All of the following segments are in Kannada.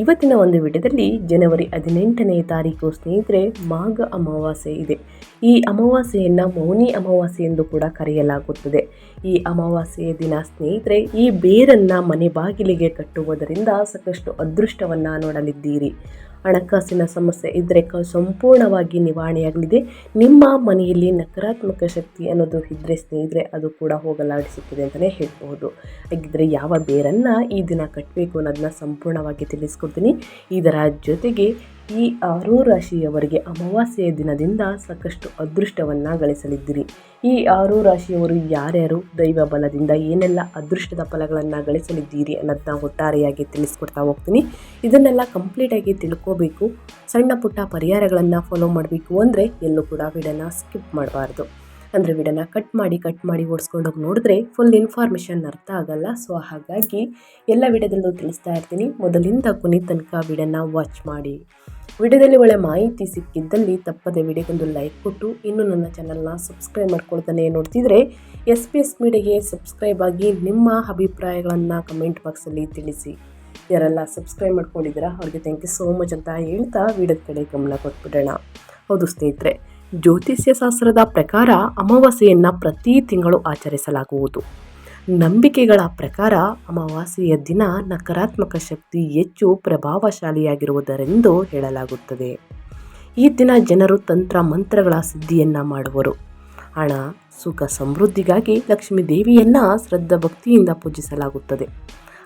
ಇವತ್ತಿನ ಒಂದು ವಿಡಿಯೋದಲ್ಲಿ ಜನವರಿ ಹದಿನೆಂಟನೇ ತಾರೀಕು ಸ್ನೇಹಿತರೆ ಮಾಘ ಅಮಾವಾಸ್ಯೆ ಇದೆ. ಈ ಅಮಾವಾಸ್ಯೆಯನ್ನು ಮೌನಿ ಅಮಾವಾಸ್ಯೆ ಎಂದು ಕೂಡ ಕರೆಯಲಾಗುತ್ತದೆ. ಈ ಅಮಾವಾಸ್ಯೆಯ ದಿನ ಸ್ನೇಹಿತರೆ ಈ ಬೇರನ್ನು ಮನೆ ಬಾಗಿಲಿಗೆ ಕಟ್ಟುವುದರಿಂದ ಸಾಕಷ್ಟು ಅದೃಷ್ಟವನ್ನು ನೋಡಲಿದ್ದೀರಿ. ಹಣಕಾಸಿನ ಸಮಸ್ಯೆ ಇದ್ದರೆ ಕ ಸಂಪೂರ್ಣವಾಗಿ ನಿವಾರಣೆಯಾಗಲಿದೆ. ನಿಮ್ಮ ಮನೆಯಲ್ಲಿ ನಕಾರಾತ್ಮಕ ಶಕ್ತಿ ಅನ್ನೋದು ಇದ್ದರೆ ಸ್ನೇಹಿತರೆ ಅದು ಕೂಡ ಹೋಗಲಾಡಿಸುತ್ತದೆ ಅಂತಲೇ ಹೇಳ್ಬೋದು ಹಾಗಿದ್ದರೆ ಯಾವ ಬೇರನ್ನು ಈ ದಿನ ಕಟ್ಟಬೇಕು ಅನ್ನೋದನ್ನ ಸಂಪೂರ್ಣವಾಗಿ ತಿಳಿಸ್ಕೊಡ್ತೀನಿ. ಇದರ ಜೊತೆಗೆ ಈ ಆರೂ ರಾಶಿಯವರಿಗೆ ಅಮಾವಾಸ್ಯೆಯ ದಿನದಿಂದ ಸಾಕಷ್ಟು ಅದೃಷ್ಟವನ್ನು ಗಳಿಸಲಿದ್ದೀರಿ. ಈ ಆರು ರಾಶಿಯವರು ಯಾರ್ಯಾರು ದೈವ ಬಲದಿಂದ ಏನೆಲ್ಲ ಅದೃಷ್ಟದ ಫಲಗಳನ್ನು ಗಳಿಸಲಿದ್ದೀರಿ ಅನ್ನೋದನ್ನ ಒಟ್ಟಾರೆಯಾಗಿ ತಿಳಿಸ್ಕೊಡ್ತಾ ಹೋಗ್ತೀನಿ. ಇದನ್ನೆಲ್ಲ ಕಂಪ್ಲೀಟಾಗಿ ತಿಳ್ಕೋಬೇಕು. ಸಣ್ಣ ಪುಟ್ಟ ಪರಿಹಾರಗಳನ್ನು ಫಾಲೋ ಮಾಡಬೇಕು ಅಂದರೆ ಎಲ್ಲೂ ಕೂಡ ವಿಡನ್ನು ಸ್ಕಿಪ್ ಮಾಡಬಾರ್ದು. ಅಂದರೆ ವಿಡನ್ನ ಕಟ್ ಮಾಡಿ ಕಟ್ ಮಾಡಿ ಓಡಿಸ್ಕೊಂಡೋಗಿ ನೋಡಿದ್ರೆ ಫುಲ್ ಇನ್ಫಾರ್ಮೇಷನ್ ಅರ್ಥ ಆಗಲ್ಲ. ಸೊ ಹಾಗಾಗಿ ಎಲ್ಲ ವಿಡಿಯೋದಲ್ಲೂ ತಿಳಿಸ್ತಾ ಇರ್ತೀನಿ. ಮೊದಲಿಂದ ಕೊನೆ ತನಕ ವಿಡನ್ನ ವಾಚ್ ಮಾಡಿ. ವಿಡಿಯೋದಲ್ಲಿ ಒಳ್ಳೆ ಮಾಹಿತಿ ಸಿಕ್ಕಿದ್ದಲ್ಲಿ ತಪ್ಪದೆ ವಿಡಿಯೋಗೊಂದು ಲೈಕ್ ಕೊಟ್ಟು, ಇನ್ನೂ ನನ್ನ ಚಾನಲ್ನ ಸಬ್ಸ್ಕ್ರೈಬ್ ಮಾಡ್ಕೊಳ್ತಾನೆ ನೋಡ್ತಿದ್ರೆ ಎಸ್ ಪಿ ಎಸ್ ಮೀಡಿಯಾಗೆ ಸಬ್ಸ್ಕ್ರೈಬ್ ಆಗಿ ನಿಮ್ಮ ಅಭಿಪ್ರಾಯಗಳನ್ನು ಕಮೆಂಟ್ ಬಾಕ್ಸಲ್ಲಿ ತಿಳಿಸಿ. ಯಾರೆಲ್ಲ ಸಬ್ಸ್ಕ್ರೈಬ್ ಮಾಡ್ಕೊಂಡಿದ್ದೀರಾ, ಅವ್ರಿಗೆ ಥ್ಯಾಂಕ್ ಯು ಸೋ ಮಚ್ ಅಂತ ಹೇಳ್ತಾ ವಿಡಿಯೋದ ಕಡೆ ಗಮನ ಕೊಟ್ಬಿಡೋಣ. ಹೌದು ಸ್ನೇಹಿತರೆ ಜ್ಯೋತಿಷ್ಯ ಶಾಸ್ತ್ರದ ಪ್ರಕಾರ ಅಮಾವಾಸ್ಯೆಯನ್ನು ಪ್ರತಿ ತಿಂಗಳು ಆಚರಿಸಲಾಗುವುದು. ನಂಬಿಕೆಗಳ ಪ್ರಕಾರ ಅಮಾವಾಸ್ಯೆಯ ದಿನ ನಕಾರಾತ್ಮಕ ಶಕ್ತಿ ಹೆಚ್ಚು ಪ್ರಭಾವಶಾಲಿಯಾಗಿರುವುದರೆಂದು ಹೇಳಲಾಗುತ್ತದೆ. ಈ ದಿನ ಜನರು ತಂತ್ರ ಮಂತ್ರಗಳ ಸಿದ್ಧಿಯನ್ನು ಮಾಡುವರು. ಹಣ, ಸುಖ ಸಮೃದ್ಧಿಗಾಗಿ ಲಕ್ಷ್ಮೀ ದೇವಿಯನ್ನು ಶ್ರದ್ಧಾ ಭಕ್ತಿಯಿಂದ ಪೂಜಿಸಲಾಗುತ್ತದೆ.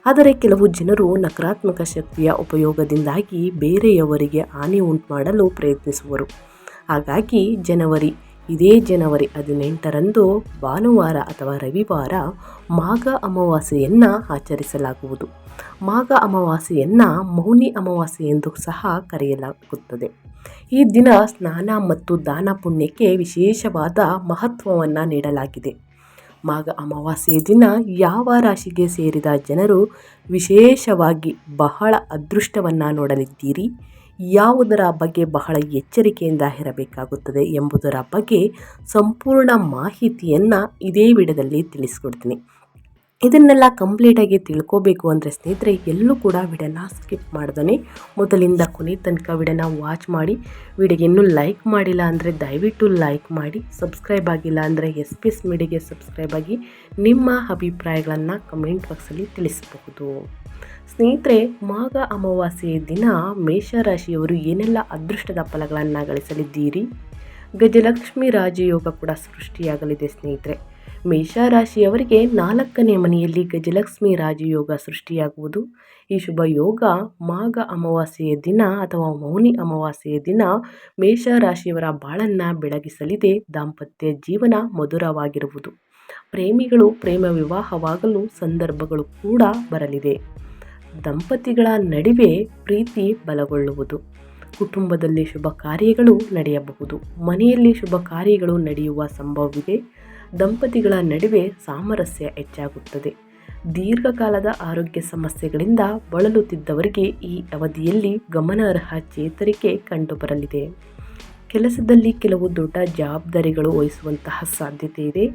ಆದರೆ ಕೆಲವು ಜನರು ನಕಾರಾತ್ಮಕ ಶಕ್ತಿಯ ಉಪಯೋಗದಿಂದಾಗಿ ಬೇರೆಯವರಿಗೆ ಹಾನಿ ಉಂಟು ಮಾಡಲು ಪ್ರಯತ್ನಿಸುವರು. ಹಾಗಾಗಿ ಜನವರಿ, ಇದೇ ಜನವರಿ ಹದಿನೆಂಟರಂದು ಭಾನುವಾರ ಅಥವಾ ರವಿವಾರ ಮಾಘ ಅಮಾವಾಸ್ಯೆಯನ್ನು ಆಚರಿಸಲಾಗುವುದು. ಮಾಘ ಅಮಾವಾಸ್ಯೆಯನ್ನು ಮೌನಿ ಅಮಾವಾಸ್ಯೆ ಎಂದು ಸಹ ಕರೆಯಲಾಗುತ್ತದೆ. ಈ ದಿನ ಸ್ನಾನ ಮತ್ತು ದಾನ ಪುಣ್ಯಕ್ಕೆ ವಿಶೇಷವಾದ ಮಹತ್ವವನ್ನು ನೀಡಲಾಗಿದೆ. ಮಾಘ ಅಮಾವಾಸ್ಯೆಯ ದಿನ ಯಾವ ರಾಶಿಗೆ ಸೇರಿದ ಜನರು ವಿಶೇಷವಾಗಿ ಬಹಳ ಅದೃಷ್ಟವನ್ನು ನೋಡಲಿದ್ದೀರಿ? ಯಾವುದರ ಬಗ್ಗೆ ಬಹಳ ಎಚ್ಚರಿಕೆಯಿಂದ ಇರಬೇಕಾಗುತ್ತದೆ ಎಂಬುದರ ಬಗ್ಗೆ ಸಂಪೂರ್ಣ ಮಾಹಿತಿಯನ್ನು ಇದೇ ವಿಡಿಯೋದಲ್ಲಿ ತಿಳಿಸ್ಕೊಡ್ತೀನಿ. ಇದನ್ನೆಲ್ಲ ಕಂಪ್ಲೀಟಾಗಿ ತಿಳ್ಕೋಬೇಕು ಅಂದರೆ ಸ್ನೇಹಿತರೆ, ಎಲ್ಲೂ ಕೂಡ ವಿಡಿಯೋನ ಸ್ಕಿಪ್ ಮಾಡ್ದೇ ಮೊದಲಿಂದ ಕೊನೆ ತನಕ ವಿಡಿಯೋನ ವಾಚ್ ಮಾಡಿ. ವಿಡಿಯೋಗೆ ಇನ್ನೂ ಲೈಕ್ ಮಾಡಿಲ್ಲ ಅಂದರೆ ದಯವಿಟ್ಟು ಲೈಕ್ ಮಾಡಿ. ಸಬ್ಸ್ಕ್ರೈಬ್ ಆಗಿಲ್ಲ ಅಂದರೆ ಎಸ್ ಪಿ ಎಸ್ ಮೀಡಿಯಾಗೆ ಸಬ್ಸ್ಕ್ರೈಬ್ ಆಗಿ ನಿಮ್ಮ ಅಭಿಪ್ರಾಯಗಳನ್ನು ಕಮೆಂಟ್ ಬಾಕ್ಸಲ್ಲಿ ತಿಳಿಸಬಹುದು. ಸ್ನೇಹಿತರೆ, ಮಾಘ ಅಮಾವಾಸ್ಯೆಯ ದಿನ ಮೇಷರಾಶಿಯವರು ಏನೆಲ್ಲ ಅದೃಷ್ಟದ ಫಲಗಳನ್ನು ಗಳಿಸಲಿದ್ದೀರಿ? ಗಜಲಕ್ಷ್ಮಿ ರಾಜಯೋಗ ಕೂಡ ಸೃಷ್ಟಿಯಾಗಲಿದೆ ಸ್ನೇಹಿತರೆ. ಮೇಷರಾಶಿಯವರಿಗೆ ನಾಲ್ಕನೇ ಮನೆಯಲ್ಲಿ ಗಜಲಕ್ಷ್ಮಿ ರಾಜಯೋಗ ಸೃಷ್ಟಿಯಾಗುವುದು. ಈ ಶುಭ ಯೋಗ ಮಾಘ ಅಮಾವಾಸ್ಯೆಯ ದಿನ ಅಥವಾ ಮೌನಿ ಅಮಾವಾಸ್ಯೆಯ ದಿನ ಮೇಷರಾಶಿಯವರ ಬಾಳನ್ನು ಬೆಳಗಿಸಲಿದೆ. ದಾಂಪತ್ಯ ಜೀವನ ಮಧುರವಾಗಿರುವುದು. ಪ್ರೇಮಿಗಳು ಪ್ರೇಮ ವಿವಾಹವಾಗಲು ಸಂದರ್ಭಗಳು ಕೂಡ ಬರಲಿದೆ. ದಂಪತಿಗಳ ನಡುವೆ ಪ್ರೀತಿ ಬಲಗೊಳ್ಳುವುದು. ಕುಟುಂಬದಲ್ಲಿ ಶುಭ ಕಾರ್ಯಗಳು ನಡೆಯಬಹುದು. ಮನೆಯಲ್ಲಿ ಶುಭ ಕಾರ್ಯಗಳು ನಡೆಯುವ ಸಂಭವವಿದೆ. ದಂಪತಿಗಳ ನಡುವೆ ಸಾಮರಸ್ಯ ಹೆಚ್ಚಾಗುತ್ತದೆ. ದೀರ್ಘಕಾಲದ ಆರೋಗ್ಯ ಸಮಸ್ಯೆಗಳಿಂದ ಬಳಲುತ್ತಿದ್ದವರಿಗೆ ಈ ಅವಧಿಯಲ್ಲಿ ಗಮನಾರ್ಹ ಚೇತರಿಕೆ ಕಂಡುಬರಲಿದೆ. ಕೆಲಸದಲ್ಲಿ ಕೆಲವು ದೊಡ್ಡ ಜವಾಬ್ದಾರಿಗಳು ವಹಿಸುವಂತಹ ಸಾಧ್ಯತೆ ಇದೆ.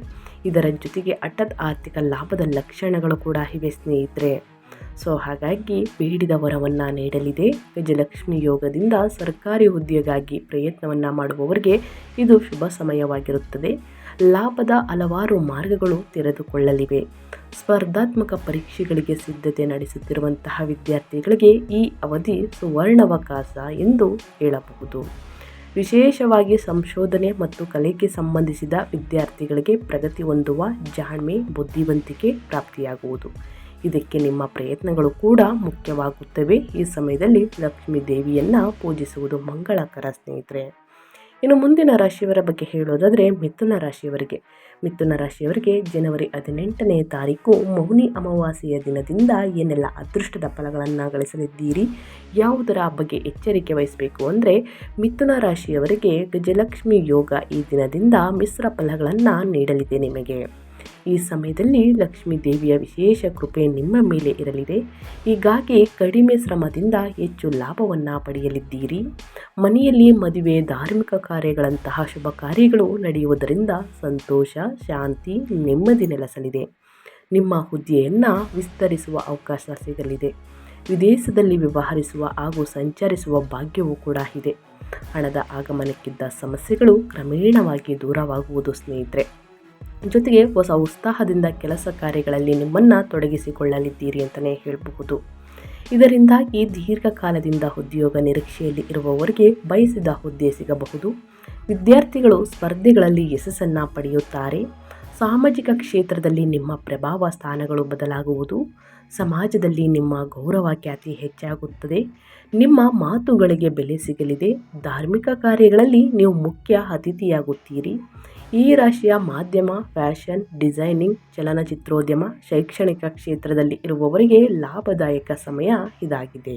ಇದರ ಜೊತೆಗೆ ಹಠಾತ್ ಆರ್ಥಿಕ ಲಾಭದ ಲಕ್ಷಣಗಳು ಕೂಡ ಇವೆ ಸ್ನೇಹಿತರೆ. ಸೊ ಹಾಗಾಗಿ ಬೇಡಿದ ವರವನ್ನು ನೀಡಲಿದೆ. ಗಜಲಕ್ಷ್ಮಿ ಯೋಗದಿಂದ ಸರ್ಕಾರಿ ಹುದ್ದೆಗಾಗಿ ಪ್ರಯತ್ನವನ್ನು ಮಾಡುವವರಿಗೆ ಇದು ಶುಭ ಸಮಯವಾಗಿರುತ್ತದೆ. ಲಾಭದ ಹಲವಾರು ಮಾರ್ಗಗಳು ತೆರೆದುಕೊಳ್ಳಲಿವೆ. ಸ್ಪರ್ಧಾತ್ಮಕ ಪರೀಕ್ಷೆಗಳಿಗೆ ಸಿದ್ಧತೆ ನಡೆಸುತ್ತಿರುವಂತಹ ವಿದ್ಯಾರ್ಥಿಗಳಿಗೆ ಈ ಅವಧಿ ಸುವರ್ಣಾವಕಾಶ ಎಂದು ಹೇಳಬಹುದು. ವಿಶೇಷವಾಗಿ ಸಂಶೋಧನೆ ಮತ್ತು ಕಲೆಗೆ ಸಂಬಂಧಿಸಿದ ವಿದ್ಯಾರ್ಥಿಗಳಿಗೆ ಪ್ರಗತಿ ಹೊಂದುವ ಜಾಣ್ಮೆ, ಬುದ್ಧಿವಂತಿಕೆ ಪ್ರಾಪ್ತಿಯಾಗುವುದು. ಇದಕ್ಕೆ ನಿಮ್ಮ ಪ್ರಯತ್ನಗಳು ಕೂಡ ಮುಖ್ಯವಾಗುತ್ತವೆ. ಈ ಸಮಯದಲ್ಲಿ ಲಕ್ಷ್ಮೀ ದೇವಿಯನ್ನು ಪೂಜಿಸುವುದು ಮಂಗಳಕರ ಸ್ನೇಹಿತರೆ. ಇನ್ನು ಮುಂದಿನ ರಾಶಿಯವರ ಬಗ್ಗೆ ಹೇಳೋದಾದರೆ ಮಿಥುನ ರಾಶಿಯವರಿಗೆ. ಮಿಥುನ ರಾಶಿಯವರಿಗೆ ಜನವರಿ ಹದಿನೆಂಟನೇ ತಾರೀಕು ಮೌನಿ ಅಮಾವಾಸ್ಯೆಯ ದಿನದಿಂದ ಏನೆಲ್ಲ ಅದೃಷ್ಟದ ಫಲಗಳನ್ನು ಗಳಿಸಲಿದ್ದೀರಿ, ಯಾವುದರ ಬಗ್ಗೆ ಎಚ್ಚರಿಕೆ ವಹಿಸಬೇಕು ಅಂದರೆ ಮಿಥುನ ರಾಶಿಯವರಿಗೆ ಗಜಲಕ್ಷ್ಮಿ ಯೋಗ ಈ ದಿನದಿಂದ ಮಿಶ್ರ ಫಲಗಳನ್ನು ನೀಡಲಿದೆ ನಿಮಗೆ. ಈ ಸಮಯದಲ್ಲಿ ಲಕ್ಷ್ಮೀ ದೇವಿಯ ವಿಶೇಷ ಕೃಪೆ ನಿಮ್ಮ ಮೇಲೆ ಇರಲಿದೆ. ಹೀಗಾಗಿ ಕಡಿಮೆ ಶ್ರಮದಿಂದ ಹೆಚ್ಚು ಲಾಭವನ್ನು ಪಡೆಯಲಿದ್ದೀರಿ. ಮನೆಯಲ್ಲಿ ಮದುವೆ, ಧಾರ್ಮಿಕ ಕಾರ್ಯಗಳಂತಹ ಶುಭ ಕಾರ್ಯಗಳು ನಡೆಯುವುದರಿಂದ ಸಂತೋಷ, ಶಾಂತಿ, ನೆಮ್ಮದಿ ನೆಲೆಸಲಿದೆ. ನಿಮ್ಮ ಹುದ್ದೆಯನ್ನು ವಿಸ್ತರಿಸುವ ಅವಕಾಶ ಸಿಗಲಿದೆ. ವಿದೇಶದಲ್ಲಿ ವ್ಯವಹರಿಸುವ ಹಾಗೂ ಸಂಚರಿಸುವ ಭಾಗ್ಯವೂ ಕೂಡ ಇದೆ. ಹಣದ ಆಗಮನಕ್ಕಿದ್ದ ಸಮಸ್ಯೆಗಳು ಕ್ರಮೇಣವಾಗಿ ದೂರವಾಗುವುದು ಸ್ನೇಹಿತರೆ. ಜೊತೆಗೆ ಹೊಸ ಉತ್ಸಾಹದಿಂದ ಕೆಲಸ ಕಾರ್ಯಗಳಲ್ಲಿ ನಿಮ್ಮನ್ನು ತೊಡಗಿಸಿಕೊಳ್ಳಲಿದ್ದೀರಿ ಅಂತಲೇ ಹೇಳಬಹುದು. ಇದರಿಂದಾಗಿ ದೀರ್ಘಕಾಲದಿಂದ ಉದ್ಯೋಗ ನಿರೀಕ್ಷೆಯಲ್ಲಿ ಇರುವವರಿಗೆ ಬಯಸಿದ ಹುದ್ದೆ ಸಿಗಬಹುದು. ವಿದ್ಯಾರ್ಥಿಗಳು ಸ್ಪರ್ಧೆಗಳಲ್ಲಿ ಯಶಸ್ಸನ್ನು ಪಡೆಯುತ್ತಾರೆ. ಸಾಮಾಜಿಕ ಕ್ಷೇತ್ರದಲ್ಲಿ ನಿಮ್ಮ ಪ್ರಭಾವ ಸ್ಥಾನಗಳು ಬದಲಾಗುವುದು. ಸಮಾಜದಲ್ಲಿ ನಿಮ್ಮ ಗೌರವ ಖ್ಯಾತಿ ಹೆಚ್ಚಾಗುತ್ತದೆ. ನಿಮ್ಮ ಮಾತುಗಳಿಗೆ ಬೆಲೆ ಸಿಗಲಿದೆ. ಧಾರ್ಮಿಕ ಕಾರ್ಯಗಳಲ್ಲಿ ನೀವು ಮುಖ್ಯ ಅತಿಥಿಯಾಗುತ್ತೀರಿ. ಈ ರಾಶಿಯ ಮಾಧ್ಯಮ, ಫ್ಯಾಷನ್, ಡಿಸೈನಿಂಗ್, ಚಲನಚಿತ್ರೋದ್ಯಮ, ಶೈಕ್ಷಣಿಕ ಕ್ಷೇತ್ರದಲ್ಲಿ ಇರುವವರಿಗೆ ಲಾಭದಾಯಕ ಸಮಯ ಇದಾಗಿದೆ.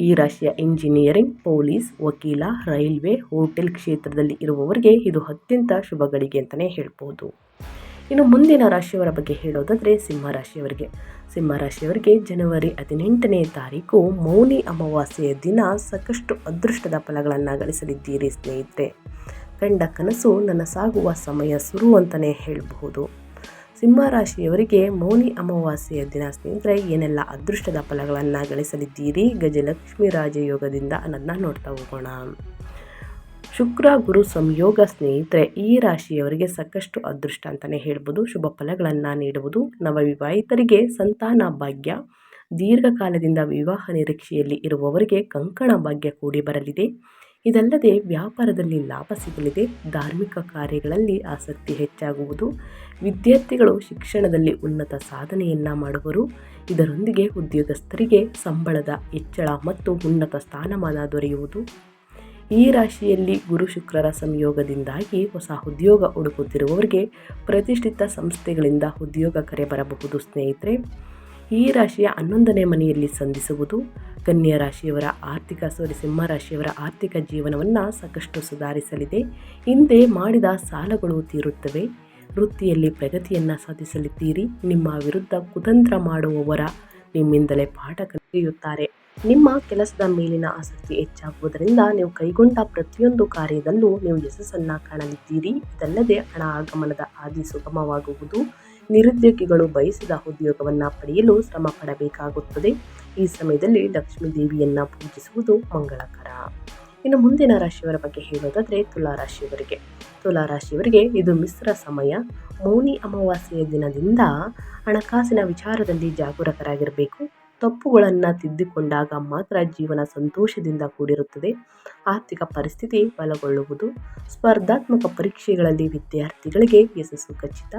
ಈ ರಾಶಿಯ ಇಂಜಿನಿಯರಿಂಗ್, ಪೊಲೀಸ್, ವಕೀಲ, ರೈಲ್ವೆ, ಹೋಟೆಲ್ ಕ್ಷೇತ್ರದಲ್ಲಿ ಇರುವವರಿಗೆ ಇದು ಅತ್ಯಂತ ಶುಭ ಗಳಿಗೆ ಅಂತಲೇ ಹೇಳ್ಬೋದು. ಇನ್ನು ಮುಂದಿನ ರಾಶಿಯವರ ಬಗ್ಗೆ ಹೇಳೋದಾದರೆ ಸಿಂಹರಾಶಿಯವರಿಗೆ ಸಿಂಹರಾಶಿಯವರಿಗೆ ಜನವರಿ ಹದಿನೆಂಟನೇ ತಾರೀಕು ಮೌನಿ ಅಮಾವಾಸ್ಯೆಯ ದಿನ ಸಾಕಷ್ಟು ಅದೃಷ್ಟದ ಫಲಗಳನ್ನು ಗಳಿಸಲಿದ್ದೀರಿ ಸ್ನೇಹಿತರೆ. ಕಂಡ ಕನಸು ನನ್ನ ಸಾಗುವ ಸಮಯ ಶುರು ಅಂತಲೇ ಹೇಳಬಹುದು. ಸಿಂಹರಾಶಿಯವರಿಗೆ ಮೌನಿ ಅಮಾವಾಸ್ಯೆಯ ದಿನ ಸ್ನೇಹಿತರೆ, ಏನೆಲ್ಲ ಅದೃಷ್ಟದ ಫಲಗಳನ್ನು ಗಳಿಸಲಿದ್ದೀರಿ? ಗಜಲಕ್ಷ್ಮಿ ರಾಜಯೋಗದಿಂದ ಅನ್ನೋದನ್ನ ನೋಡ್ತಾ ಹೋಗೋಣ. ಶುಕ್ರ ಗುರು ಸಂಯೋಗ ಸ್ನೇಹಿತರೆ, ಈ ರಾಶಿಯವರಿಗೆ ಸಾಕಷ್ಟು ಅದೃಷ್ಟ ಅಂತಲೇ ಹೇಳ್ಬೋದು ಶುಭ ಫಲಗಳನ್ನು ನೀಡುವುದು ನವವಿವಾಹಿತರಿಗೆ ಸಂತಾನ ಭಾಗ್ಯ. ದೀರ್ಘಕಾಲದಿಂದ ವಿವಾಹ ನಿರೀಕ್ಷೆಯಲ್ಲಿ ಇರುವವರಿಗೆ ಕಂಕಣ ಭಾಗ್ಯ ಕೂಡಿ ಬರಲಿದೆ. ಇದಲ್ಲದೆ ವ್ಯಾಪಾರದಲ್ಲಿ ಲಾಭ ಸಿಗಲಿದೆ. ಧಾರ್ಮಿಕ ಕಾರ್ಯಗಳಲ್ಲಿ ಆಸಕ್ತಿ ಹೆಚ್ಚಾಗುವುದು. ವಿದ್ಯಾರ್ಥಿಗಳು ಶಿಕ್ಷಣದಲ್ಲಿ ಉನ್ನತ ಸಾಧನೆಯನ್ನು ಮಾಡುವರು. ಇದರೊಂದಿಗೆ ಉದ್ಯೋಗಸ್ಥರಿಗೆ ಸಂಬಳದ ಹೆಚ್ಚಳ ಮತ್ತು ಉನ್ನತ ಸ್ಥಾನಮಾನ ದೊರೆಯುವುದು. ಈ ರಾಶಿಯಲ್ಲಿ ಗುರು ಶುಕ್ರರ ಸಂಯೋಗದಿಂದಾಗಿ ಹೊಸ ಉದ್ಯೋಗ ಹುಡುಕುತ್ತಿರುವವರಿಗೆ ಪ್ರತಿಷ್ಠಿತ ಸಂಸ್ಥೆಗಳಿಂದ ಉದ್ಯೋಗ ಕರೆ ಬರಬಹುದು ಸ್ನೇಹಿತರೆ. ಈ ರಾಶಿಯ ಹನ್ನೊಂದನೇ ಮನೆಯಲ್ಲಿ ಸಂಧಿಸುವುದು. ಕನ್ಯಾ ರಾಶಿಯವರ ಆರ್ಥಿಕ ಸಿಂಹ ರಾಶಿಯವರ ಆರ್ಥಿಕ ಜೀವನವನ್ನು ಸಾಕಷ್ಟು ಸುಧಾರಿಸಲಿದೆ. ಹಿಂದೆ ಮಾಡಿದ ಸಾಲಗಳು ತೀರುತ್ತವೆ. ವೃತ್ತಿಯಲ್ಲಿ ಪ್ರಗತಿಯನ್ನು ಸಾಧಿಸಲಿದ್ದೀರಿ. ನಿಮ್ಮ ವಿರುದ್ಧ ಕುತಂತ್ರ ಮಾಡುವವರ ನಿಮ್ಮಿಂದಲೇ ಪಾಠ ಕಲಿಯುತ್ತಾರೆ. ನಿಮ್ಮ ಕೆಲಸದ ಮೇಲಿನ ಆಸಕ್ತಿ ಹೆಚ್ಚಾಗುವುದರಿಂದ ನೀವು ಕೈಗೊಂಡ ಪ್ರತಿಯೊಂದು ಕಾರ್ಯದಲ್ಲೂ ನೀವು ಯಶಸ್ಸನ್ನು ಕಾಣಲಿದ್ದೀರಿ. ಇದಲ್ಲದೆ ಹಣ ಆಗಮನದ ಹಾದಿ ಸುಗಮವಾಗುವುದು. ನಿರುದ್ಯೋಗಿಗಳು ಬಯಸಿದ ಉದ್ಯೋಗವನ್ನು ಪಡೆಯಲು ಶ್ರಮ ಪಡಬೇಕಾಗುತ್ತದೆ. ಈ ಸಮಯದಲ್ಲಿ ಲಕ್ಷ್ಮೀ ದೇವಿಯನ್ನು ಪೂಜಿಸುವುದು ಮಂಗಳಕರ. ಇನ್ನು ಮುಂದಿನ ರಾಶಿಯವರ ಬಗ್ಗೆ ಹೇಳೋದಾದರೆ ತುಲಾ ರಾಶಿಯವರಿಗೆ ತುಲಾ ರಾಶಿಯವರಿಗೆ ಇದು ಮಿಶ್ರ ಸಮಯ. ಮೌನಿ ಅಮಾವಾಸ್ಯೆಯ ದಿನದಿಂದ ಹಣಕಾಸಿನ ವಿಚಾರದಲ್ಲಿ ಜಾಗರೂಕರಾಗಿರಬೇಕು. ತಪ್ಪುಗಳನ್ನು ತಿದ್ದಿಕೊಂಡಾಗ ಮಾತ್ರ ಜೀವನ ಸಂತೋಷದಿಂದ ಕೂಡಿರುತ್ತದೆ. ಆರ್ಥಿಕ ಪರಿಸ್ಥಿತಿ ಬಲಗೊಳ್ಳುವುದು. ಸ್ಪರ್ಧಾತ್ಮಕ ಪರೀಕ್ಷೆಗಳಲ್ಲಿ ವಿದ್ಯಾರ್ಥಿಗಳಿಗೆ ಯಶಸ್ಸು ಖಚಿತ.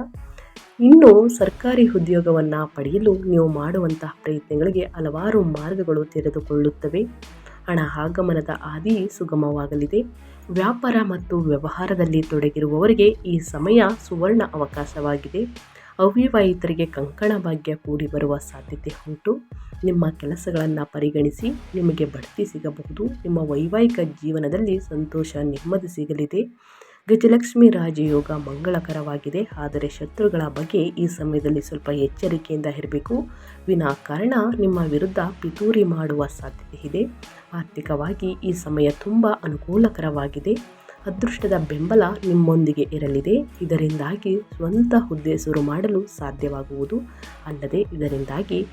ಇನ್ನು ಸರ್ಕಾರಿ ಉದ್ಯೋಗವನ್ನು ಪಡೆಯಲು ನೀವು ಮಾಡುವಂತಹ ಪ್ರಯತ್ನಗಳಿಗೆ ಹಲವಾರು ಮಾರ್ಗಗಳು ತೆರೆದುಕೊಳ್ಳುತ್ತವೆ. ಹಣ ಆಗಮನದ ಆದಿ ಸುಗಮವಾಗಲಿದೆ. ವ್ಯಾಪಾರ ಮತ್ತು ವ್ಯವಹಾರದಲ್ಲಿ ತೊಡಗಿರುವವರಿಗೆ ಈ ಸಮಯ ಸುವರ್ಣ ಅವಕಾಶವಾಗಿದೆ. ಅವಿವಾಹಿತರಿಗೆ ಕಂಕಣ ಭಾಗ್ಯ ಕೂಡಿ ಬರುವ ಸಾಧ್ಯತೆ ಉಂಟು. ನಿಮ್ಮ ಕೆಲಸಗಳನ್ನು ಪರಿಗಣಿಸಿ ನಿಮಗೆ ಬಡ್ತಿ ಸಿಗಬಹುದು. ನಿಮ್ಮ ವೈವಾಹಿಕ ಜೀವನದಲ್ಲಿ ಸಂತೋಷ ನೆಮ್ಮದಿ ಸಿಗಲಿದೆ. ಗಜಲಕ್ಷ್ಮಿ ರಾಜಯೋಗ ಮಂಗಳಕರವಾಗಿದೆ. ಆದರೆ ಶತ್ರುಗಳ ಬಗ್ಗೆ ಈ ಸಮಯದಲ್ಲಿ ಸ್ವಲ್ಪ ಎಚ್ಚರಿಕೆಯಿಂದ ಇರಬೇಕು. ವಿನಾಕಾರಣ ನಿಮ್ಮ ವಿರುದ್ಧ ಪಿತೂರಿ ಮಾಡುವ ಸಾಧ್ಯತೆ ಇದೆ. ಆರ್ಥಿಕವಾಗಿ ಈ ಸಮಯ ತುಂಬ ಅನುಕೂಲಕರವಾಗಿದೆ. ಅದೃಷ್ಟದ ಬೆಂಬಲ ನಿಮ್ಮೊಂದಿಗೆ ಇರಲಿದೆ. ಇದರಿಂದಾಗಿ ಸ್ವಂತ ಹುದ್ದೆ ಶುರು ಮಾಡಲು ಸಾಧ್ಯವಾಗುವುದು. ಅಲ್ಲದೆ ಇದರಿಂದಾಗಿ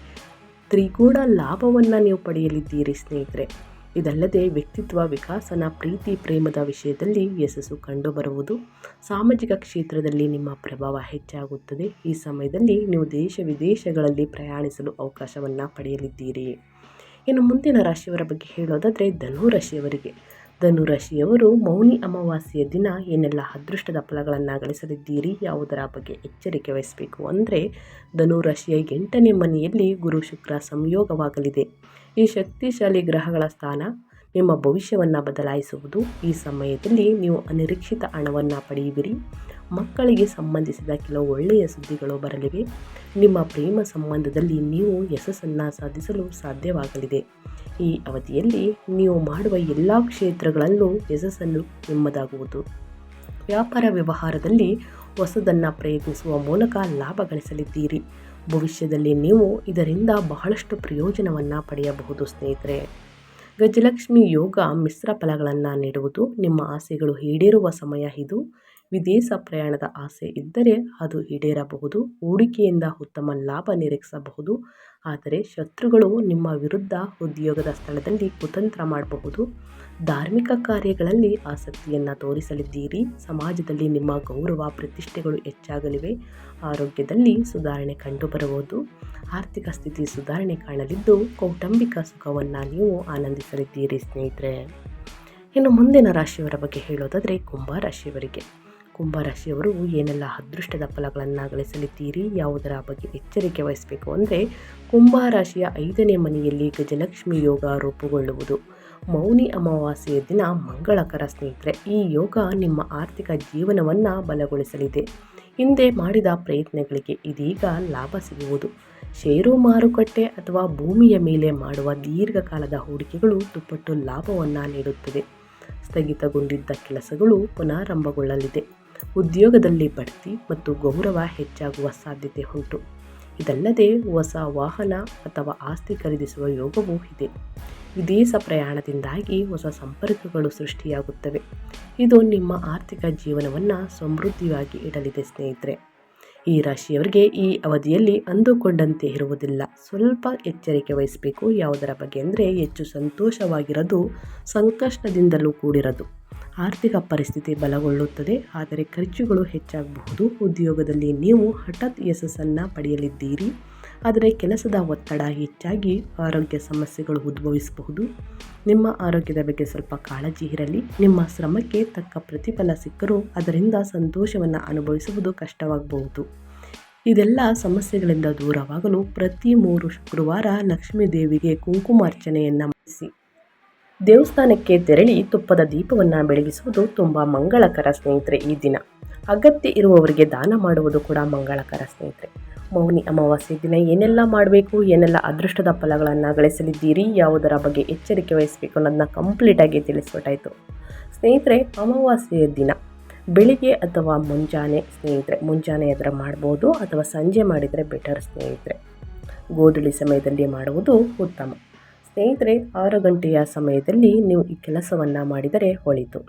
ತ್ರಿಗೂಢ ಲಾಭವನ್ನು ನೀವು ಪಡೆಯಲಿದ್ದೀರಿ ಸ್ನೇಹಿತರೆ. ಇದಲ್ಲದೆ ವ್ಯಕ್ತಿತ್ವ ವಿಕಾಸನ ಪ್ರೀತಿ ಪ್ರೇಮದ ವಿಷಯದಲ್ಲಿ ಯಶಸ್ಸು ಕಂಡುಬರುವುದು ಸಾಮಾಜಿಕ ಕ್ಷೇತ್ರದಲ್ಲಿ ನಿಮ್ಮ ಪ್ರಭಾವ ಹೆಚ್ಚಾಗುತ್ತದೆ. ಈ ಸಮಯದಲ್ಲಿ ನೀವು ದೇಶ ವಿದೇಶಗಳಲ್ಲಿ ಪ್ರಯಾಣಿಸಲು ಅವಕಾಶವನ್ನು ಪಡೆಯಲಿದ್ದೀರಿ. ಇನ್ನು ಮುಂದಿನ ರಾಶಿಯವರ ಬಗ್ಗೆ ಹೇಳೋದಾದರೆ ಧನು ರಾಶಿಯವರಿಗೆ ಧನುರಾಶಿಯವರು, ಮೌನಿ ಅಮಾವಾಸ್ಯೆಯ ದಿನ ಏನೆಲ್ಲ ಅದೃಷ್ಟದ ಫಲಗಳನ್ನು ಗಳಿಸಲಿದ್ದೀರಿ ಯಾವುದರ ಬಗ್ಗೆ ಎಚ್ಚರಿಕೆ ವಹಿಸಬೇಕು ಅಂದರೆ ಧನುರಾಶಿಯ ಎಂಟನೇ ಮನೆಯಲ್ಲಿ ಗುರು ಶುಕ್ರ ಸಂಯೋಗವಾಗಲಿದೆ. ಈ ಶಕ್ತಿಶಾಲಿ ಗ್ರಹಗಳ ಸ್ಥಾನ ನಿಮ್ಮ ಭವಿಷ್ಯವನ್ನು ಬದಲಾಯಿಸುವುದು. ಈ ಸಮಯದಲ್ಲಿ ನೀವು ಅನಿರೀಕ್ಷಿತ ಹಣವನ್ನು ಪಡೆಯುವಿರಿ. ಮಕ್ಕಳಿಗೆ ಸಂಬಂಧಿಸಿದ ಕೆಲವು ಒಳ್ಳೆಯ ಸುದ್ದಿಗಳು ಬರಲಿವೆ. ನಿಮ್ಮ ಪ್ರೇಮ ಸಂಬಂಧದಲ್ಲಿ ನೀವು ಯಶಸ್ಸನ್ನು ಸಾಧಿಸಲು ಸಾಧ್ಯವಾಗಲಿದೆ. ಈ ಅವಧಿಯಲ್ಲಿ ನೀವು ಮಾಡುವ ಎಲ್ಲ ಕ್ಷೇತ್ರಗಳಲ್ಲೂ ಯಶಸ್ಸನ್ನು ನಿಮ್ಮದಾಗುವುದು. ವ್ಯಾಪಾರ ವ್ಯವಹಾರದಲ್ಲಿ ಹೊಸದನ್ನು ಪ್ರಯತ್ನಿಸುವ ಮೂಲಕ ಲಾಭ ಗಳಿಸಲಿದ್ದೀರಿ. ಭವಿಷ್ಯದಲ್ಲಿ ನೀವು ಇದರಿಂದ ಬಹಳಷ್ಟು ಪ್ರಯೋಜನವನ್ನು ಪಡೆಯಬಹುದು ಸ್ನೇಹಿತರೆ. ಗಜಲಕ್ಷ್ಮಿ ಯೋಗ ಮಿಶ್ರ ಫಲಗಳನ್ನು ನೀಡುವುದು ನಿಮ್ಮ ಆಸೆಗಳು ಈಡೇರುವ ಸಮಯ ಇದು. ವಿದೇಶ ಪ್ರಯಾಣದ ಆಸೆ ಇದ್ದರೆ ಅದು ಈಡೇರಬಹುದು. ಹೂಡಿಕೆಯಿಂದ ಉತ್ತಮ ಲಾಭ ನಿರೀಕ್ಷಿಸಬಹುದು. ಆದರೆ ಶತ್ರುಗಳು ನಿಮ್ಮ ವಿರುದ್ಧ ಉದ್ಯೋಗದ ಸ್ಥಳದಲ್ಲಿ ಕುತಂತ್ರ ಮಾಡಬಹುದು. ಧಾರ್ಮಿಕ ಕಾರ್ಯಗಳಲ್ಲಿ ಆಸಕ್ತಿಯನ್ನು ತೋರಿಸಲಿದ್ದೀರಿ. ಸಮಾಜದಲ್ಲಿ ನಿಮ್ಮ ಗೌರವ, ಪ್ರತಿಷ್ಠೆಗಳು ಹೆಚ್ಚಾಗಲಿವೆ. ಆರೋಗ್ಯದಲ್ಲಿ ಸುಧಾರಣೆ ಕಂಡುಬರಬಹುದು. ಆರ್ಥಿಕ ಸ್ಥಿತಿ ಸುಧಾರಣೆ ಕಾಣಲಿದ್ದು, ಕೌಟುಂಬಿಕ ಸುಖವನ್ನು ನೀವು ಆನಂದಿಸಲಿದ್ದೀರಿ ಸ್ನೇಹಿತರೆ. ಇನ್ನು ಮುಂದಿನ ರಾಶಿಯವರ ಬಗ್ಗೆ ಹೇಳೋದಾದರೆ ಕುಂಭ ರಾಶಿಯವರಿಗೆ. ಕುಂಭ ರಾಶಿಯವರು ಏನೆಲ್ಲ ಅದೃಷ್ಟದ ಫಲಗಳನ್ನು ಗಳಿಸಲಿದ್ದೀರಿ ಯಾವುದರ ಬಗ್ಗೆ ಎಚ್ಚರಿಕೆ ವಹಿಸಬೇಕು ಅಂದರೆ ಕುಂಭ ರಾಶಿಯ ಐದನೇ ಮನೆಯಲ್ಲಿ ಗಜಲಕ್ಷ್ಮಿ ಯೋಗ ರೂಪುಗೊಳ್ಳುವುದು. ಮೌನಿ ಅಮಾವಾಸ್ಯೆಯ ದಿನ ಮಂಗಳಕರ ಸ್ನೇಹಿತರೆ, ಈ ಯೋಗ ನಿಮ್ಮ ಆರ್ಥಿಕ ಜೀವನವನ್ನು ಬಲಗೊಳಿಸಲಿದೆ. ಹಿಂದೆ ಮಾಡಿದ ಪ್ರಯತ್ನಗಳಿಗೆ ಇದೀಗ ಲಾಭ ಸಿಗುವುದು. ಷೇರು ಮಾರುಕಟ್ಟೆ ಅಥವಾ ಭೂಮಿಯ ಮೇಲೆ ಮಾಡುವ ದೀರ್ಘಕಾಲದ ಹೂಡಿಕೆಗಳು ದುಪ್ಪಟ್ಟು ಲಾಭವನ್ನು ನೀಡುತ್ತದೆ. ಸ್ಥಗಿತಗೊಂಡಿದ್ದ ಕೆಲಸಗಳು ಪುನರಾರಂಭಗೊಳ್ಳಲಿದೆ. ಉದ್ಯೋಗದಲ್ಲಿ ಬಡ್ತಿ ಮತ್ತು ಗೌರವ ಹೆಚ್ಚಾಗುವ ಸಾಧ್ಯತೆ ಉಂಟು. ಇದಲ್ಲದೆ ಹೊಸ ವಾಹನ ಅಥವಾ ಆಸ್ತಿ ಖರೀದಿಸುವ ಯೋಗವೂ ಇದೆ. ವಿದೇಶ ಪ್ರಯಾಣದಿಂದಾಗಿ ಹೊಸ ಸಂಪರ್ಕಗಳು ಸೃಷ್ಟಿಯಾಗುತ್ತವೆ. ಇದು ನಿಮ್ಮ ಆರ್ಥಿಕ ಜೀವನವನ್ನು ಸಮೃದ್ಧಿಯಾಗಿ ಇಡಲಿದೆ ಸ್ನೇಹಿತರೆ. ಈ ರಾಶಿಯವರಿಗೆ ಈ ಅವಧಿಯಲ್ಲಿ ಅಂದುಕೊಂಡಂತೆ ಇರುವುದಿಲ್ಲ. ಸ್ವಲ್ಪ ಎಚ್ಚರಿಕೆ ವಹಿಸಬೇಕು. ಯಾವುದರ ಬಗ್ಗೆ ಅಂದರೆ ಹೆಚ್ಚು ಸಂತೋಷವಾಗಿರೋದು, ಸಂಕಷ್ಟದಿಂದಲೂ ಕೂಡಿರೋದು. ಆರ್ಥಿಕ ಪರಿಸ್ಥಿತಿ ಬಲಗೊಳ್ಳುತ್ತದೆ, ಆದರೆ ಖರ್ಚುಗಳು ಹೆಚ್ಚಾಗಬಹುದು. ಉದ್ಯೋಗದಲ್ಲಿ ನೀವು ಹಠಾತ್ ಯಶಸ್ಸನ್ನು ಪಡೆಯಲಿದ್ದೀರಿ, ಆದರೆ ಕೆಲಸದ ಒತ್ತಡ ಹೆಚ್ಚಾಗಿ ಆರೋಗ್ಯ ಸಮಸ್ಯೆಗಳು ಉದ್ಭವಿಸಬಹುದು. ನಿಮ್ಮ ಆರೋಗ್ಯದ ಬಗ್ಗೆ ಸ್ವಲ್ಪ ಕಾಳಜಿ ಇರಲಿ. ನಿಮ್ಮ ಶ್ರಮಕ್ಕೆ ತಕ್ಕ ಪ್ರತಿಫಲ ಸಿಕ್ಕರೂ ಅದರಿಂದ ಸಂತೋಷವನ್ನು ಅನುಭವಿಸುವುದು ಕಷ್ಟವಾಗಬಹುದು. ಇದೆಲ್ಲ ಸಮಸ್ಯೆಗಳಿಂದ ದೂರವಾಗಲು ಪ್ರತಿ ಮೂರು ಶುಕ್ರವಾರ ಲಕ್ಷ್ಮೀ ದೇವಿಗೆ ಕುಂಕುಮಾರ್ಚನೆಯನ್ನು ಮಾಡಿಸಿ. ದೇವಸ್ಥಾನಕ್ಕೆ ತೆರಳಿ ತುಪ್ಪದ ದೀಪವನ್ನು ಬೆಳಗಿಸುವುದು ತುಂಬ ಮಂಗಳಕರ ಸ್ನೇಹಿತರೆ ಈ ದಿನ. ಅಗತ್ಯ ಇರುವವರಿಗೆ ದಾನ ಮಾಡುವುದು ಕೂಡ ಮಂಗಳಕರ ಸ್ನೇಹಿತರೆ. ಮೌನಿ ಅಮಾವಾಸ್ಯೆ ದಿನ ಏನೆಲ್ಲ ಮಾಡಬೇಕು, ಏನೆಲ್ಲ ಅದೃಷ್ಟದ ಫಲಗಳನ್ನು ಗಳಿಸಲಿದ್ದೀರಿ, ಯಾವುದರ ಬಗ್ಗೆ ಎಚ್ಚರಿಕೆ ವಹಿಸಬೇಕು ಅನ್ನೋದನ್ನ ಕಂಪ್ಲೀಟಾಗಿ ತಿಳಿಸ್ಬಿಟ್ಟಾಯಿತು ಸ್ನೇಹಿತರೆ, ಅಮಾವಾಸ್ಯೆಯ ದಿನ. ಬೆಳಿಗ್ಗೆ ಅಥವಾ ಮುಂಜಾನೆ ಸ್ನೇಹಿತರೆ, ಮುಂಜಾನೆ ಅದರ ಮಾಡ್ಬೋದು ಅಥವಾ ಸಂಜೆ ಮಾಡಿದರೆ ಬೆಟರ್ ಸ್ನೇಹಿತರೆ. ಗೋಧುಳಿ ಸಮಯದಲ್ಲಿ ಮಾಡುವುದು ಉತ್ತಮ. ಸ್ನೇಹಿತರೆ, ಆರು ಗಂಟೆಯ ಸಮಯದಲ್ಲಿ ನೀವು ಈ ಕೆಲಸವನ್ನು ಮಾಡಿದರೆ ಒಳಿತು.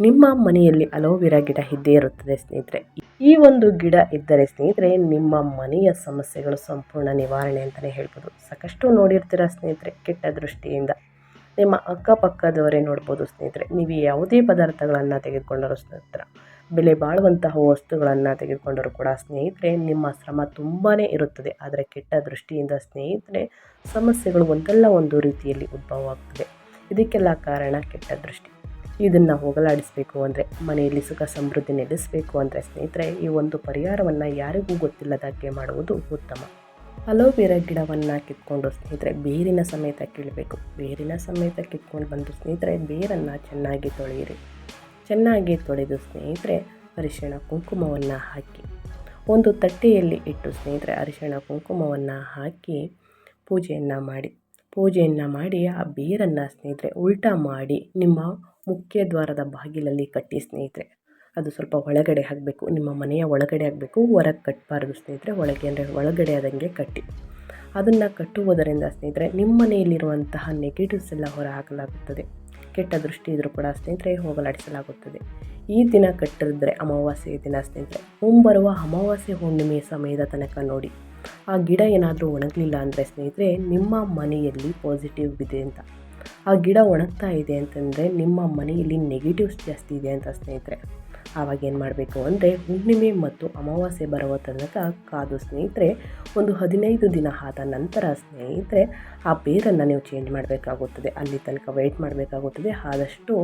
ನಿಮ್ಮ ಮನೆಯಲ್ಲಿ ಅಲೋವೆರಾ ಗಿಡ ಇದ್ದೇ ಇರುತ್ತದೆ ಸ್ನೇಹಿತರೆ. ಈ ಒಂದು ಗಿಡ ಇದ್ದರೆ ಸ್ನೇಹಿತರೆ, ನಿಮ್ಮ ಮನೆಯ ಸಮಸ್ಯೆಗಳು ಸಂಪೂರ್ಣ ನಿವಾರಣೆ ಅಂತಲೇ ಹೇಳ್ಬೋದು. ಸಾಕಷ್ಟು ನೋಡಿರ್ತೀರ ಸ್ನೇಹಿತರೆ, ಕೆಟ್ಟ ದೃಷ್ಟಿಯಿಂದ. ನಿಮ್ಮ ಅಕ್ಕಪಕ್ಕದವರೇ ನೋಡ್ಬೋದು ಸ್ನೇಹಿತರೆ. ನೀವು ಯಾವುದೇ ಪದಾರ್ಥಗಳನ್ನು ತೆಗೆದುಕೊಂಡರೂ ಸ್ನೇಹಿತರ ಬೆಲೆ ಬಾಳುವಂತಹ ವಸ್ತುಗಳನ್ನು ತೆಗೆದುಕೊಂಡರೂ ಕೂಡ ಸ್ನೇಹಿತರೆ, ನಿಮ್ಮ ಶ್ರಮ ತುಂಬಾ ಇರುತ್ತದೆ. ಆದರೆ ಕೆಟ್ಟ ದೃಷ್ಟಿಯಿಂದ ಸ್ನೇಹಿತರೆ, ಸಮಸ್ಯೆಗಳು ಒಂದಲ್ಲ ಒಂದು ರೀತಿಯಲ್ಲಿ ಉದ್ಭವವಾಗ್ತದೆ ಇದಕ್ಕೆಲ್ಲ ಕಾರಣ ಕೆಟ್ಟ ದೃಷ್ಟಿ. ಇದನ್ನು ಹೋಗಲಾಡಿಸಬೇಕು ಅಂದರೆ, ಮನೆಯಲ್ಲಿ ಸುಖ ಸಮೃದ್ಧಿ ನೆಲೆಸಬೇಕು ಅಂದರೆ ಸ್ನೇಹಿತರೆ, ಈ ಒಂದು ಪರಿಹಾರವನ್ನು ಯಾರಿಗೂ ಗೊತ್ತಿಲ್ಲದಾಗೆ ಮಾಡುವುದು ಉತ್ತಮ. ಅಲೋವೆರಾ ಗಿಡವನ್ನು ಕಿತ್ಕೊಂಡು ಸ್ನೇಹಿತರೆ, ಬೇರಿನ ಸಮೇತ ಕೀಳಬೇಕು. ಬೇರಿನ ಸಮೇತ ಕಿತ್ಕೊಂಡು ಬಂದು ಸ್ನೇಹಿತರೆ, ಬೇರನ್ನು ಚೆನ್ನಾಗಿ ತೊಳೆಯಿರಿ. ಚೆನ್ನಾಗಿ ತೊಳೆದು ಸ್ನೇಹಿತರೆ, ಅರಿಶಿಣ ಕುಂಕುಮವನ್ನು ಹಾಕಿ. ಒಂದು ತಟ್ಟೆಯಲ್ಲಿ ಇಟ್ಟು ಸ್ನೇಹಿತರೆ, ಅರಿಶಿಣ ಕುಂಕುಮವನ್ನು ಹಾಕಿ ಪೂಜೆಯನ್ನು ಮಾಡಿ. ಪೂಜೆಯನ್ನು ಮಾಡಿ, ಆ ಬೇರನ್ನು ಸ್ನೇಹಿತರೆ, ಉಲ್ಟಾ ಮಾಡಿ ನಿಮ್ಮ ಮುಖ್ಯ ದ್ವಾರದ ಬಾಗಿಲಲ್ಲಿ ಕಟ್ಟಿ ಸ್ನೇಹಿತರೆ. ಅದು ಸ್ವಲ್ಪ ಒಳಗಡೆ ಹಾಕಬೇಕು, ನಿಮ್ಮ ಮನೆಯ ಒಳಗಡೆ ಆಗಬೇಕು ಹೊರಗೆ ಕಟ್ಟಬಾರ್ದು ಸ್ನೇಹಿತರೆ, ಒಳಗೆ ಅಂದರೆ ಒಳಗಡೆ ಆದಂಗೆ ಕಟ್ಟಿ. ಅದನ್ನು ಕಟ್ಟುವುದರಿಂದ ಸ್ನೇಹಿತರೆ, ನಿಮ್ಮ ಮನೆಯಲ್ಲಿರುವಂತಹ ನೆಗೆಟಿವ್ಸ್ ಎಲ್ಲ ಹೊರ ಹಾಕಲಾಗುತ್ತದೆ ಕೆಟ್ಟ ದೃಷ್ಟಿ ಇದ್ದರೂ ಕೂಡ ಸ್ನೇಹಿತರೆ ಹೋಗಲಾಡಿಸಲಾಗುತ್ತದೆ ಈ ದಿನ ಕಟ್ಟಿದ್ರೆ ಅಮಾವಾಸ್ಯೆಯ ದಿನ ಸ್ನೇಹಿತರೆ. ಮುಂಬರುವ ಅಮಾವಾಸ್ಯೆ ಹುಣ್ಣಿಮೆ ಸಮಯದ ತನಕ ನೋಡಿ. ಆ ಗಿಡ ಏನಾದರೂ ಒಣಗಲಿಲ್ಲ ಅಂದರೆ ಸ್ನೇಹಿತರೆ, ನಿಮ್ಮ ಮನೆಯಲ್ಲಿ ಪಾಸಿಟಿವ್ ಇದೆ ಅಂತ. ಆ ಗಿಡ ಒಣಗ್ತಾ ಇದೆ ಅಂತಂದರೆ ನಿಮ್ಮ ಮನೆಯಲ್ಲಿ ನೆಗೆಟಿವ್ಸ್ ಜಾಸ್ತಿ ಇದೆ ಅಂತ ಸ್ನೇಹಿತರೆ. ಆವಾಗ ಏನು ಮಾಡಬೇಕು ಅಂದರೆ ಹುಣ್ಣಿಮೆ ಮತ್ತು ಅಮಾವಾಸ್ಯೆ ಬರುವ ತನಕ ಕಾದು ಸ್ನೇಹಿತರೆ, ಒಂದು ಹದಿನೈದು ದಿನ ಆದ ನಂತರ ಸ್ನೇಹಿತರೆ ಆ ಬೇರನ್ನು ನೀವು ಚೇಂಜ್ ಮಾಡಬೇಕಾಗುತ್ತದೆ. ಅಲ್ಲಿ ತನಕ ವೆಯ್ಟ್ ಮಾಡಬೇಕಾಗುತ್ತದೆ. ಆದಷ್ಟು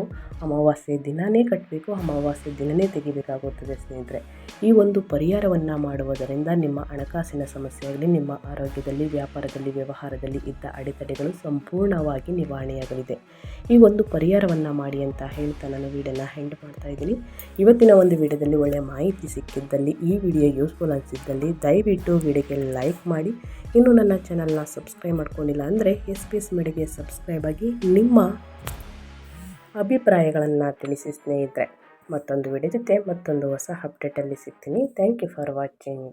ಅಮಾವಾಸ್ಯೆ ದಿನವೇ ಕಟ್ಟಬೇಕು ಅಮಾವಾಸ್ಯೆ ದಿನವೇ ತೆಗಿಬೇಕಾಗುತ್ತದೆ ಸ್ನೇಹಿತರೆ. ಈ ಒಂದು ಪರಿಹಾರವನ್ನು ಮಾಡುವುದರಿಂದ ನಿಮ್ಮ ಹಣಕಾಸಿನ ಸಮಸ್ಯೆಯಾಗಲಿ ನಿಮ್ಮ ಆರೋಗ್ಯದಲ್ಲಿ, ವ್ಯಾಪಾರದಲ್ಲಿ, ವ್ಯವಹಾರದಲ್ಲಿ ಇದ್ದ ಅಡೆತಡೆಗಳು ಸಂಪೂರ್ಣವಾಗಿ ನಿವಾರಣೆಯಾಗಲಿದೆ. ಈ ಒಂದು ಪರಿಹಾರವನ್ನು ಮಾಡಿ ಅಂತ ಹೇಳ್ತಾ ನಾನು ವೀಡಿಯೋನ ಹೆಂಡ್ ಮಾಡ್ತಾ ಇದ್ದೀನಿ. ಇವತ್ತಿನ ಒಂದು ವಿಡಿಯೋದಲ್ಲಿ ಒಳ್ಳೆಯ ಮಾಹಿತಿ ಸಿಕ್ಕಿದ್ದಲ್ಲಿ, ಈ ವಿಡಿಯೋ ಯೂಸ್ಫುಲ್ ಅನಿಸಿದ್ದಲ್ಲಿ ದಯವಿಟ್ಟು ವಿಡಿಯೋಗೆ ಲೈಕ್ ಮಾಡಿ ಇನ್ನೂ ನನ್ನ ಚಾನಲ್ನ ಸಬ್ಸ್ಕ್ರೈಬ್ ಮಾಡ್ಕೊಂಡಿಲ್ಲ ಅಂದರೆ ಎಸ್ ಪಿ ಎಸ್ ಸಬ್ಸ್ಕ್ರೈಬ್ ಆಗಿ ನಿಮ್ಮ ಅಭಿಪ್ರಾಯಗಳನ್ನು ತಿಳಿಸಿ ಸ್ನೇಹಿತರೆ. ಮತ್ತೊಂದು ವಿಡಿಯೋ ಜೊತೆ ಮತ್ತೊಂದು ಹೊಸ ಅಪ್ಡೇಟಲ್ಲಿ ಸಿಗ್ತೀನಿ. Thank you for watching